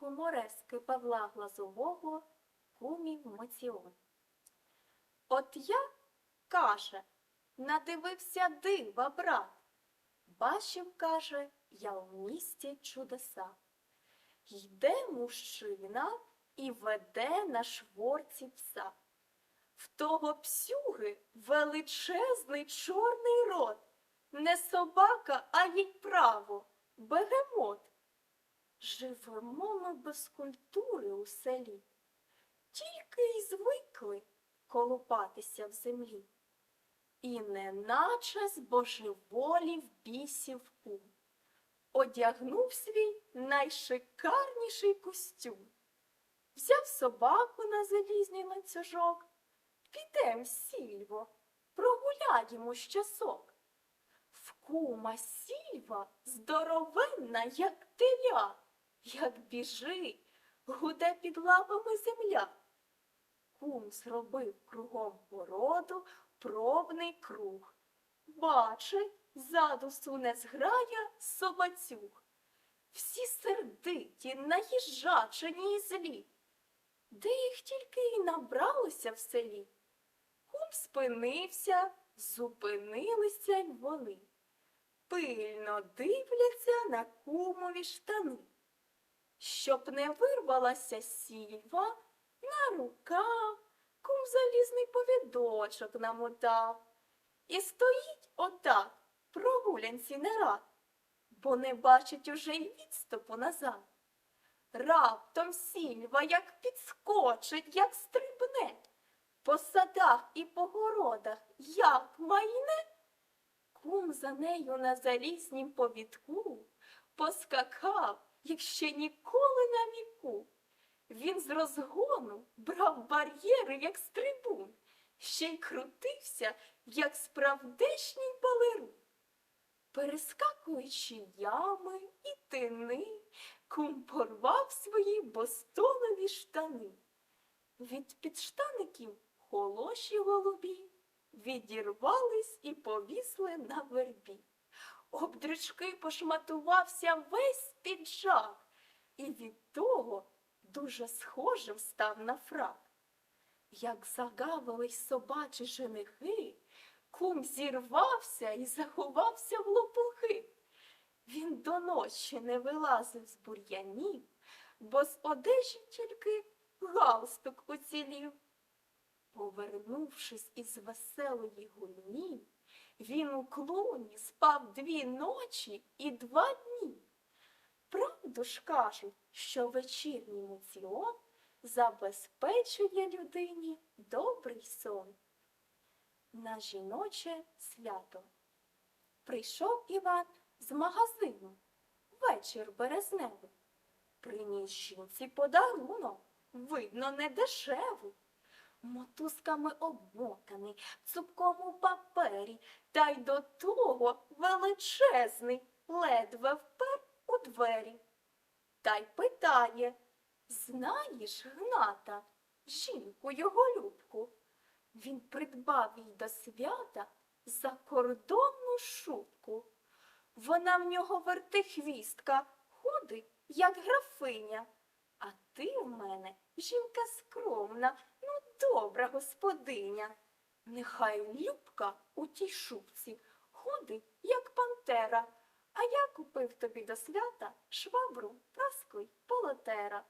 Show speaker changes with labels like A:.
A: гуморески Павла Глазового Кумів Моціон. От я, каже, надивився дива, брат. Бачив, каже, я в місті чудеса. Йде мужчина і веде на шворці пса. В того псюги величезний чорний рот. Не собака, а їй право, бегемот. Живемо ми без культури у селі, тільки й звикли колупатися в землі. І неначе з божеволів бісів кум. Одягнув свій найшикарніший костюм. Взяв собаку на залізний ланцюжок. Підем, сільво, прогуляємо часок. В кума сільва здоровенна, як теля, як біжить, гуде під лапами земля. Кум зробив кругом породу пробний круг. Бачить, ззаду суне зграя собацюг. Всі сердиті, наїжачені і злі. Де їх тільки й набралося в селі. Кум спинився, зупинилися й вони. Пильно дивляться на кумові штани. Щоб не вирвалася сільва, на рукав кум залізний повідочок намотав. І стоїть отак, прогулянці не рад, бо не бачить уже й відступу назад. Раптом сільва як підскочить, як стрибне, по садах і по городах, як майне. Кум за нею на залізнім повідку поскакав, як ще ніколи на віку. Він з розгону брав бар'єри, як стрибун, ще й крутився, як справдешній балерун. Перескакуючи ями і тини, кум порвав свої бостонові штани. Від підштаників холоші голубі відірвались і повісли на вербі. Обдрючки пошматувався весь піджак, і від того дуже схожим став на фрак. Як загавились собачі женихи, кум зірвався і заховався в лопухи. Він до ночі не вилазив з бур'янів, бо з одежі тільки галстук уцілів. Повернувшись із веселої гульні, він у клуні спав дві ночі і два дні. Правду ж кажуть, що вечірній муціон забезпечує людині добрий сон. На жіноче свято. Прийшов Іван з магазину вечір березневий. Приніс жінці подарунок, видно, не дешевий. Мотузками обмотаний, в цупкому папері, та й до того величезний, ледве впер у двері. Та й питає, знаєш, Гната, жінку його любку? Він придбав їй до свята закордонну шубку. Вона в нього вертихвістка, ходить, як графиня. А ти в мене жінка скромна, добра господиня. Нехай Любка у тій шубці ходить, як пантера, а я купив тобі до свята швабру, праску й полотера.